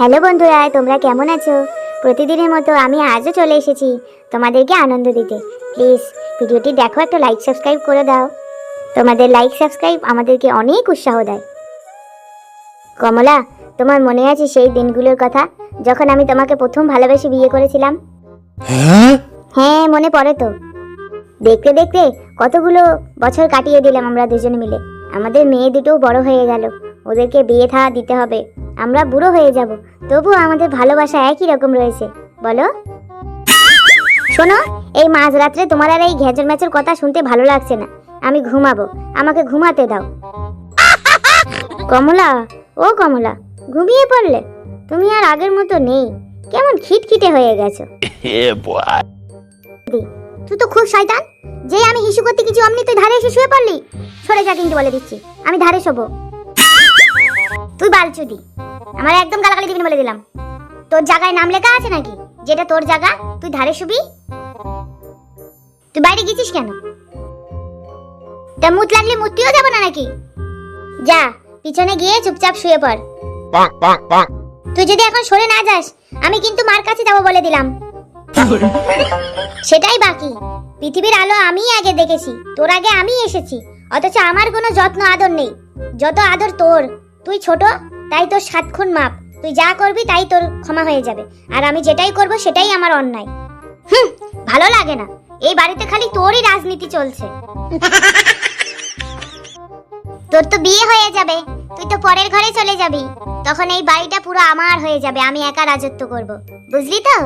Hello বন্ধুরা তোমরা কেমন আছো? প্রতিদিনের মতো আমি আজও চলে এসেছি তোমাদেরকে আনন্দ দিতে। প্লিজ ভিডিওটি দেখো একটা লাইক সাবস্ক্রাইব করে দাও। তোমাদের লাইক সাবস্ক্রাইব আমাদেরকে অনেক উৎসাহ দেয়। কমলা তোমার মনে আছে সেই দিনগুলোর কথা যখন আমি তোমাকে প্রথম ভালোবেসে বিয়ে করেছিলাম? হ্যাঁ? হ্যাঁ মনে পড়ে তো। দেখতে দেখতে কতগুলো বছর কাটিয়ে দিলাম আমরা দুজন মিলে। আমাদের মেয়ে দুটোও বড় হয়ে গেল। ওদেরকে বিয়ে থা দিতে হবে। আমরা বুড়ো হয়ে যাব। তবু আমাদের ভালোবাসা একই রকম রয়েছে। বলো। শোনো এই মাঝ রাত্রে তোমার আর এই ঘেঁচর ম্যাচের কথা শুনতে ভালো লাগছে না। আমি ঘুমাবো। আমাকে ঘুমাতে দাও। কমলা ও কমলা ঘুমিয়ে পড়লে? তুমি আর আগের মতো নেই। কেমন খিটখিটে হয়ে গেছো। তুই তো খুব শয়তান। যে আমি হিসু করতে কিছু অমনি তুই ধারে এসে শুয়ে পড়লি? সরে যা কিন্তু বলে দিচ্ছি। আমি ধারে শোবো। তুই বালচুদি আমার একদম গালাগালি দিবি বলে দিলাম। তোর জায়গায় নাম লেখা আছে নাকি? যেটা তোর জায়গা তুই ধারে শুবি? তুই বাইরে গেছিস কেন? তা মুত লাগলে মুতিও যাব না নাকি? যা পিছনে গিয়ে চুপচাপ শুয়ে পড়. তুই যদি এখন সরে না যাস আমি কিন্তু মার কাছে যাব বলে দিলাম। সেটাই বাকি। পৃথিবীর আলো আমি আগে দেখেছি তোর আগে আমি এসেছি। অথচ আমার কোনো যত্ন আদর নেই। যত আদর তোর তুই ছোট তাই তোর সাত খুন মাপ। তুই যা করবি তাই তোর ক্ষমা হয়ে যাবে। আর আমি যেটাই করব সেটাই আমার অন্যায়। হুম ভালো লাগে না। এই বাড়িতে খালি তোরই রাজনীতি চলছে। তোর তো বিয়ে হয়ে যাবে। তুই তো পরের ঘরে চলে যাবি। তখন এই বাড়িটা পুরো আমার হয়ে যাবে। আমি একা রাজত্ব করব। বুঝলি তো?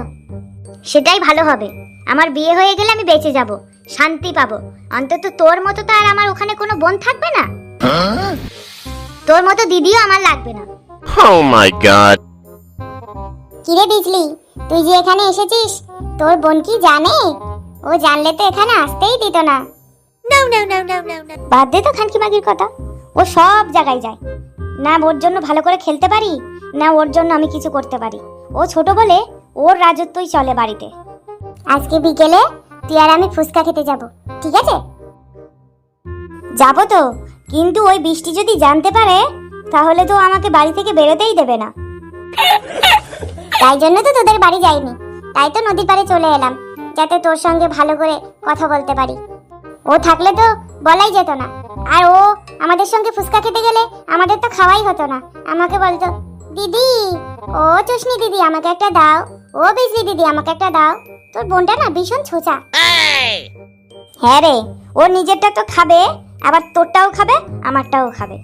সেটাই ভালো হবে। আমার বিয়ে হয়ে গেলে আমি বেঁচে যাব। শান্তি পাবো। অন্তত তোর মতো তো আর আমার ওখানে কোনো বোন থাকবে না? তোর মতো দিদিও আমার লাগবে না। Oh my god. কিরে বিজলি তুই যে এখানে এসেছিস তোর বোন কি জানে? ও জানলে তো এখানে আসতেই দিত না। বাদ দে তো খানকি মাগির কথা। ও সব জায়গায় যায়। না ওর জন্য ভালো করে খেলতে পারি না ওর জন্য আমি কিছু করতে পারি। ও ছোট বলে ওর রাজত্বই চলে বাড়িতে। আজকে বিকেলে তুই আর আমি ফুচকা খেতে যাব ঠিক আছে? যাব তো কিন্তু ওই বৃষ্টি যদি জানতে পারে তাহলে তো আমাকে বাড়ি থেকে বেরোতেই দেবে না। তাই জন্য তো তোদের বাড়ি যাইনি। তাই তো নদীর পাড়ে চলে এলাম, যাতে তোর সঙ্গে ভালো করে কথা বলতে পারি। ও থাকলে তো বলাই যেত না। আর ও আমাদের সঙ্গে ফুচকা খেতে গেলে আমাদের তো খাওয়াই হতো না। আমাকে বলতো, দিদি, ও চুষনি দিদি, আমাকে একটা দাও। ও বিজলি দিদি, আমাকে একটা দাও। তোর বোনটা না ভীষণ ছোচা। হ্যাঁ রে, ও নিজেরটা তো খাবে, আবার তোরটাও খাবে, আমারটাও খাবে।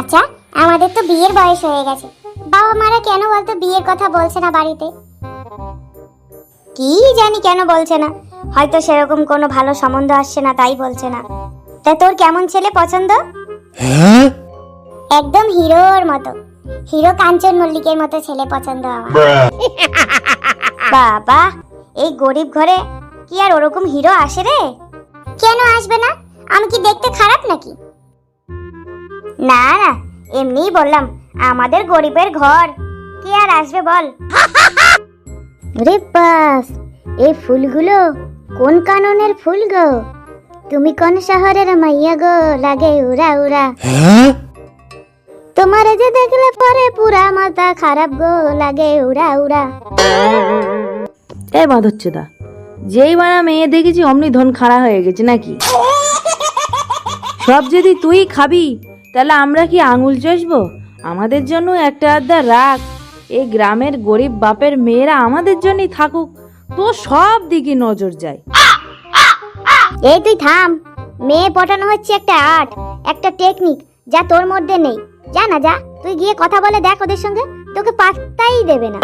আচ্ছা আমাদের তো বিয়ের বয়স হয়ে গেছে। বাবা মারা কেন বলতো বিয়ের কথা বলছে না বাড়িতে? কি জানি কেন বলছে না। হয়তো সেরকম কোনো ভালো সম্বন্ধ আসছে না তাই বলছে না। তা তোর কেমন ছেলে পছন্দ? Huh? একদম হিরোর মতো। হিরো কাঞ্চন মল্লিকের মতো ছেলে পছন্দ আমার। বাবা এই গরিব ঘরে কি আর ওরকম হিরো আসে রে? কেন আসবে না? আমি কি দেখতে খারাপ নাকি? না না। এমনিই বললাম আমাদের গরিবের ঘর। কি আর আসবে বল? রে বাস এই ফুলগুলো কোন কাননের ফুল গো? তুমি কোন শহরের মাইয়া গো? লাগে উড়া উড়া। তোমার যে দেখলে পরে পুরা মাথা খারাপ গো লাগে উড়া উড়া। এই হচ্ছে দা যেই মারা মেয়ে দেখেছি অমনি ধন খাড়া হয়ে গেছে নাকি? সব যদি তুই খাবি তাহলে আমরা কি আঙুল চষবো? আমাদের জন্য একটা আধা রাখ। এই গ্রামের গরিব বাপের মেয়েরা আমাদের জন্যই থাকুক। তো সব দিকে নজর যায়। এই তুই থাম। মেয়ে পটানো হচ্ছে একটা আর্ট একটা টেকনিক যা তোর মধ্যে নেই। যা না যা। তুই গিয়ে কথা বলে দেখ ওদের সঙ্গে। তোকে পাত্তাই দেবে না।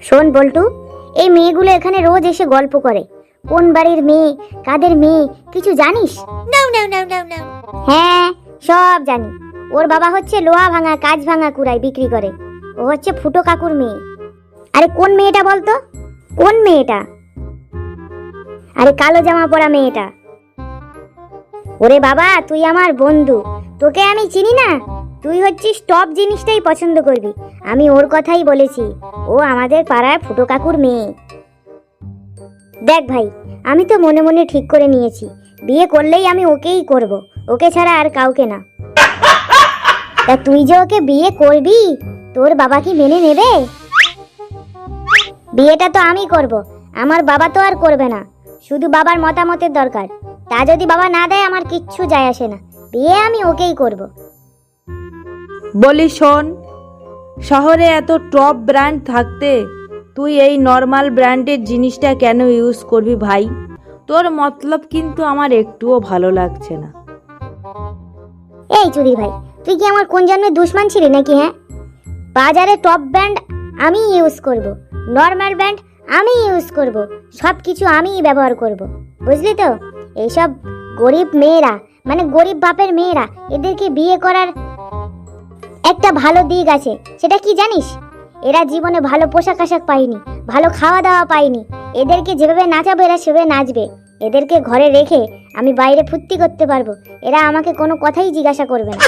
শোন বল্টু এই মেয়েগুলো এখানে রোজ এসে গল্প করে। কোন বাড়ির মেয়ে কাদের মেয়ে কিছু জানিস? হ্যাঁ সব জানি। ওর বাবা হচ্ছে লোহা ভাঙা কাজ ভাঙা কুড়াই বিক্রি করে। ও হচ্ছে ফুটো কাকুর মেয়ে। আরে কোন মেয়েটা বলতো? কোন মেয়েটা? আরে কালো জামা পরা মেয়েটা। ওরে বাবা তুই আমার বন্ধু। তোকে আমি চিনি না। তুই হচ্ছিস টপ জিনিসটাই পছন্দ করবি। আমি ওর কথাই বলেছি। ও আমাদের পাড়ার ফুটো কাকুর মেয়ে। দেখ ভাই, আমি তো মনে মনে ঠিক করে নিয়েছি। বিয়ে করলেই আমি ওকেই করব, ওকে ছাড়া আর কাউকে না। তা তুই যে ওকে বিয়ে করবি, তোর বাবা কি মেনে নেবে? বিয়েটা তো আমি করব, আমার বাবা তো আর করবে না। শুধু বাবার মতামতের দরকার, তা যদি বাবা না দেয়, আমার কিচ্ছু যায় আসে না। বিয়ে আমি ওকেই করব। বলি শোন, শহরে এত টপ ব্র্যান্ড থাকতে তুই এই নর্মাল ব্র্যান্ডের জিনিসটা কেন ইউজ করবি ভাই? তোর মতলব কিন্তু আমার একটুও ভালো লাগছে না। এই চুরি ভাই, তুই কি আমার কোন জন্মে দুশ্মন ছিলি নাকি হ্যাঁ? বাজারে টপ ব্র্যান্ড আমি ইউজ করব নর্মাল ব্র্যান্ড আমি ইউজ করব সব কিছু আমিই ব্যবহার করব, বুঝলি তো? এইসব গরিব মেয়েরা মানে গরিব বাপের মেয়েরা, এদেরকে বিয়ে করার একটা ভালো দিক আছে, সেটা কি জানিস? এরা জীবনে ভালো পোশাক আশাক পায়নি, ভালো খাওয়া দাওয়া পায়নি। এদেরকে যেভাবে নাচাবো, এরা সেভাবে নাচবে। এদেরকে ঘরে রেখে আমি বাইরে ফুর্তি করতে পারব। এরা আমাকে কোনো কথাই জিজ্ঞাসা করবে না।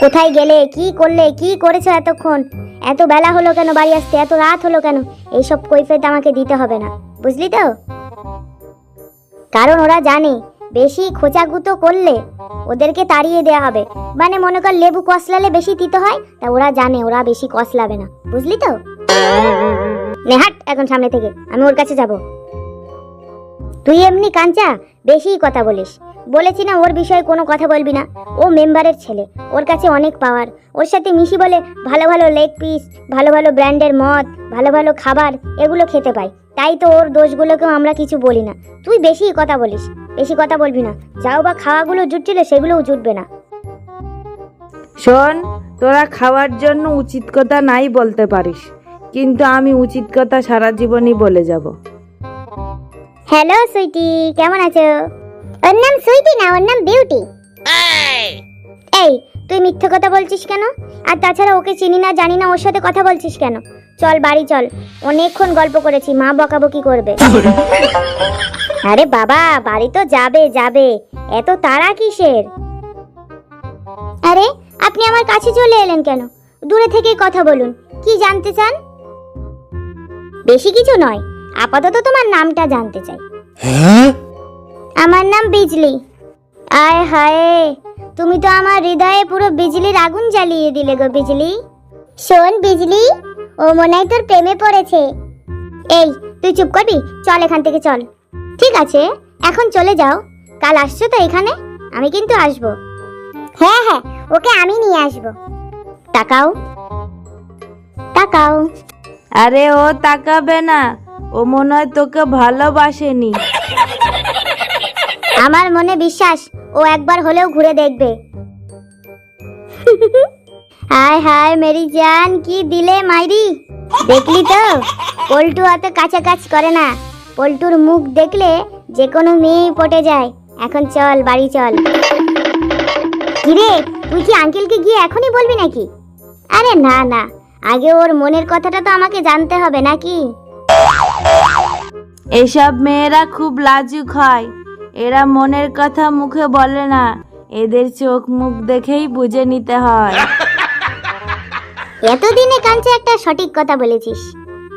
কোথায় গেলে, কি করলে, কি করেছ এতক্ষণ? এত বেলা হলো কেন, বাড়ি আসতে, এত রাত হলো কেন? এইসব কৈফেত আমাকে দিতে হবে না। বুঝলি তো? কারণ ওরা জানে বেশি খোঁচাগুতো করলে ওদেরকে তাড়িয়ে দেওয়া হবে। মানে মনে কর লেবু কসলালে বেশি তিতে হয়, তা ওরা জানে, ওরা বেশি কসলাবে না। বুঝলি তো? নেহাট এখন সামনে থেকে, আমি ওর কাছে যাব। তুই এমনি কাঞ্চা, বেশি কথা বলিস। বলেছি না ওর বিষয়ে কোনো কথা বলবি না। ও মেম্বারের ছেলে, ওর কাছে অনেক পাওয়ার। ওর সাথে মিশি বলে ভালো ভালো লেগ পিস, ভালো ভালো ব্র্যান্ডের মদ, ভালো ভালো খাবার, এগুলো খেতে পাই। তাই তো ওর দোষগুলোকেও আমরা কিছু বলি না। তুই বেশি কথা বলিস। বেশি কথা বলবি না। যাও বা খাওয়াগুলো জুটছিল সেগুলোও জুটবে না। শোন তোরা খাওয়ার জন্য উচিত কথা নাই বলতে পারিস কিন্তু আমি উচিত কথা সারা জীবনই বলে যাব। হ্যালো সুইটি কেমন আছো? ওর নাম সুইটি না ওর নাম বিউটি। এই তুই মিথ্যে কথা বলছিস কেন? আর তাছাড়া ওকে চিনি না জানি না ওর সাথে কথা বলছিস কেন? চল বাড়ি চল। অনেকক্ষণ গল্প করেছি মা বকাবকি করবে। আরে বাবা বাড়ি তো যাবে যাবে। এত তাড়া কিসের? আরে আপনি আমার কাছে চলে এলেন কেন? দূরে থেকে কথা বলুন। কি জানতে চান? বেশি কিছু নয় আপাতত তোমার নামটা জানতে চাই। আমার নাম বিজলি। আয় হায়। তুমি তো আমার হৃদয়ে পুরো বিজলির আগুন জ্বালিয়ে দিলে গো বিজলি। শোন বিজলি, ও মনে হয় তোর প্রেমে পড়েছে। এই, তুই চুপ করবি? চল এখান থেকে চল। ঠিক আছে, এখন চলে যাও। কাল আসছো তো এখানে? আমি কিন্তু আসব। হ্যাঁ হ্যাঁ ওকে আমি নিয়ে আসব। তাকাও। তাকাও। আরে ও তাকাবে না। ও মনে হয় তোকে ভালোবাসেনি। আমার মনে বিশ্বাস, ও একবার হলেও ঘুরে দেখবে। হায় হায়, মেরি জান, কি দিলে মাইরি? দেখলি তো? পল্টু অত কাছাকাছি করে না। পল্টুর মুখ দেখলে যে কোনো মেয়েই পটে যায়। এখন চল, বাড়ি চল। কিরে, তুই কি আঙ্কেলকে গিয়ে এখনই বলবি নাকি? আরে না না। আগে ওর মনের কথাটা তো আমাকে জানতে হবে, নাকি? এসব মেয়েরা খুব লাজুক হয়। এরা মনের কথা মুখে বলে না। এদের চোখ মুখ দেখেই বুঝে নিতে হয়। এতদিনে কাঞ্চে একটা সঠিক কথা বলেছিস।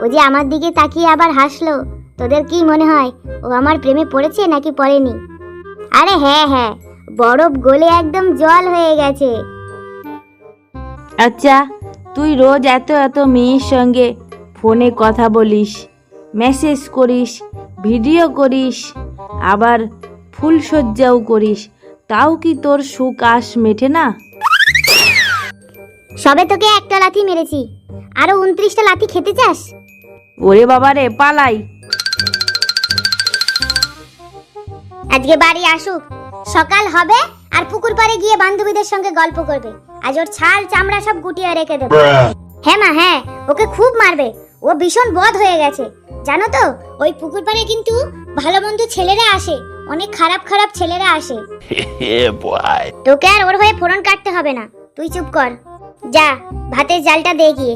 ও যে আমার দিকে তাকিয়ে আবার হাসলো তোদের কি মনে হয় ও আমার প্রেমে পড়েছে নাকি পড়েনি? আরে হ্যাঁ হ্যাঁ বরফ গলে একদম জল হয়ে গেছে। আচ্ছা তুই রোজ এত এত মেয়ের সঙ্গে ফোনে কথা বলিস মেসেজ করিস ভিডিও করিস আবার ফুলসজ্জাও করিস। তাও কি তোর সুখ আস মেটে না? সবে তোকে একটা লাথি মেরেছি। আরও উনত্রিশটা লাথি খেতে চাস? ওরে বাবা রে পালাই। আজকে বাড়ি আসুক। সকাল হবে আর পুকুর পাড়ে গিয়ে বান্ধবীদের সঙ্গে গল্প করবে। আজ ওর ছাল চামড়া সব গুটিয়ে রেখে দেবো। হ্যাঁ মা হ্যাঁ ওকে খুব মারবে। ও ভীষণ বধ হয়ে গেছে। জানো তো ওই পুকুর পাড়ে কিন্তু ভালো মন্দ ছেলেরা আসে। অনেক খারাপ খারাপ ছেলেরা আসে। তোকে আর ওর হয়ে ফোরন কাটতে হবে না। তুই চুপ কর। যা ভাতের জালটা দে গিয়ে।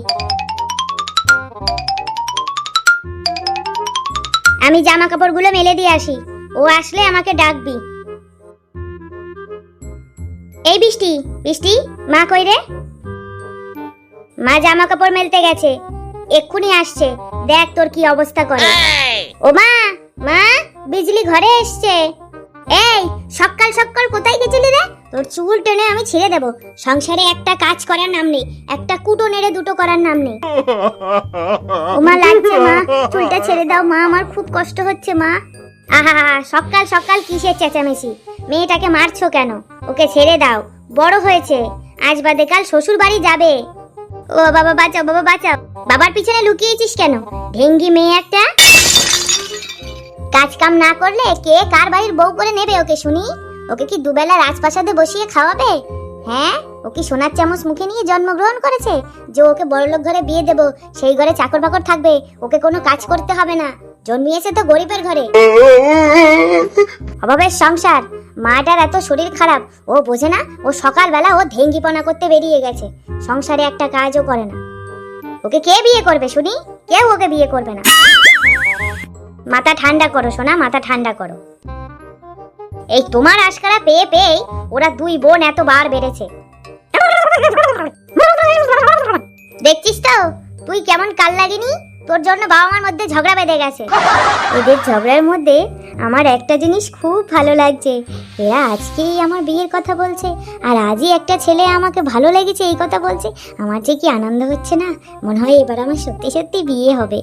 আমি জামা কাপড়গুলো মেলে দিয়ে আসি। ও আসলে আমাকে ডাকবি। এই বৃষ্টি বৃষ্টি মা কই রে? মা জামা কাপড় মেলতে গেছে। এক্ষুনি আসছে। দেখ তোর কি অবস্থা করে। ও মা মা? বিজলি ঘরে এসছে। এই, সকাল সকাল কোথায় গেছিলি রে? তোর চুল টেনে আমি ছেড়ে দেব। সংসারে একটা কাজ করার নাম নেই, একটা কুটো নেড়ে দুটো করার নাম নেই। ওমা লাগছে মা, চুলটা ছেড়ে দাও মা, আমার খুব কষ্ট হচ্ছে মা। আহা, সকাল সকাল কিসের চেঁচামেচি? মেয়েটাকে মারছো কেন? ওকে ছেড়ে দাও, বড় হয়েছে। আজ বাদে কাল শ্বশুর বাড়ি যাবে। ও বাবা, বাঁচাও বাবা, বাঁচাও। বাবার পিছনে লুকিয়েছিস কেন? ভেঙ্গি মেয়ে একটা? কাজ কাম না করলে কে কার বাড়ির বউ করে নেবে ওকে, শুনি? ওকে কি দুবেলা রাজপ্রাসাদে বসিয়ে খাওয়াবে? হ্যাঁ ও কি সোনার চামচ মুখে নিয়ে জন্মগ্রহণ করেছে? যে ওকে বড়লোক ঘরে বিয়ে দেব, সেই ঘরে চাকর বাকর থাকবে, ওকে কোনো কাজ করতে হবে না। জন্মিয়েছে তো গরিবের ঘরে। অভাবের সংসার। মাটার এত শরীর খারাপ, ও বোঝে না, ও সকালবেলা ও ধেঙ্গিপনা করতে বেরিয়ে গেছে। সংসারে একটা কাজও করে না। ওকে কে বিয়ে করবে, শুনি? কেউ ওকে বিয়ে করবে না। মাথা ঠান্ডা করো, সোনা, মাথা ঠান্ডা করো। এই তোমার আশকারা পেয়ে পেয়ে ওরা দুই বোন এত বার বেড়েছে। দেখছিস তো? তুই কেমন কাল লাগিনি? তোর জন্য বাবা মার মধ্যে ঝগড়া বেঁধে গেছে। এদের ঝগড়ার মধ্যে আমার একটা জিনিস খুব ভালো লাগছে। এরা আজকেই আমার বিয়ের কথা বলছে, আর আজই একটা ছেলে আমাকে ভালো লেগেছে এই কথা বলছে। আমার যে কি আনন্দ হচ্ছে না? মনে হয় এবার আমার সত্যি সত্যি বিয়ে হবে।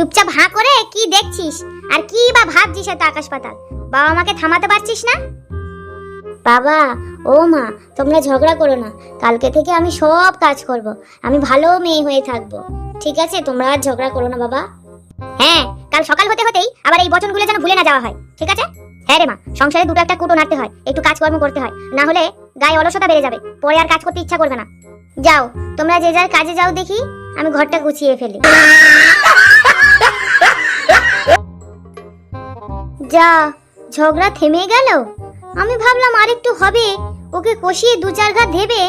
চুপচাপ হাঁ করে কি দেখছিস? আর কি বা ভাবছিস এত আকাশ পাতাল? বাবা মাকে থামাতে পারছিস না? বাবা, ও মা, তোমরা ঝগড়া করো না। কালকে থেকে আমি সব কাজ করব। আমি ভালো মেয়ে হয়ে থাকব। ঠিক আছে? তোমরা আর ঝগড়া করো না বাবা। হ্যাঁ কাল সকাল হতে হতেই আবার এই বচনগুলো যেন ভুলে না যাওয়া হয়। ঠিক আছে? হ্যাঁ রে মা, সংসারে দুটো একটা কুটো নাড়তে হয়। একটু কাজকর্ম করতে হয়। না হলে গায়ে অলসতা বেড়ে যাবে। পরে আর কাজ করতে ইচ্ছা করবে না। যাও, তোমরা যে যার কাজে যাও দেখি। আমি ঘরটা গুছিয়ে ফেলি। যা ঝগড়া থেমে গেল। আমি ভাবলাম আর একটু হবে ওকে কষিয়ে দু চার ঘা দেবে।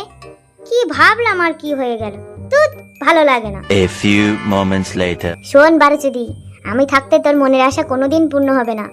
কি ভাবলাম আর কি হয়ে গেল। তুত ভালো লাগে না। এ ফিউ মোমেন্টস লেটার শোন বারোচুদি আমি থাকতে তোর মনের আশা কোনোদিন পূর্ণ হবে না।